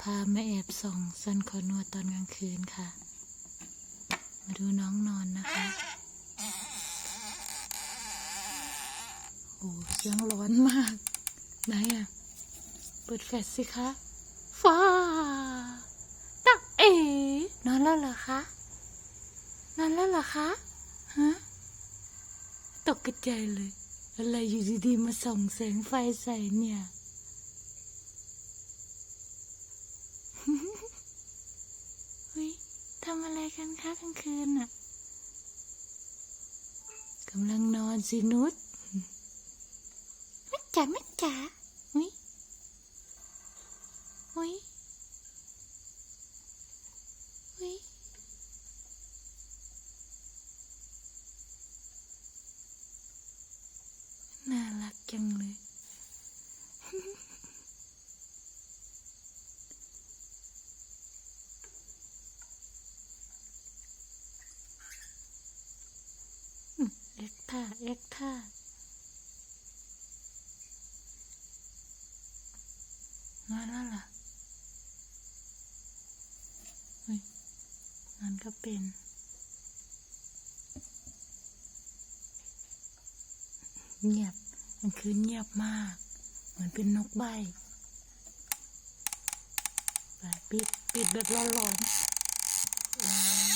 พามาแอบส่องซันคอนวดตอนกลางคืนค่ะ มาดูน้องนอนนะคะโอ้เสียงร้อนมาก ไหนอะ เปิดแฟลชสิคะฟ้าตักเอ๋นอนแล้วเหรอคะนอนแล้วเหรอคะฮะตกกระใจเลย อะไรอยู่ดีๆ มาส่องแสงไฟใส่เนี่ย เฮ้ย ทำอะไรกันคะกลางคืนน่ะกำลังนอนสินุชไม่จ๋าไม่จ๋าอุ้ยอุ้ยอุ้ยน่ารักจังเลย ท่าเอ็กท่ามาแล้วล่ะเฮ้ยนั่นก็เป็นเงียบมันคือเงียบมาก เหมือนเป็นนกใบปปิด ปิดแบบร้อนๆ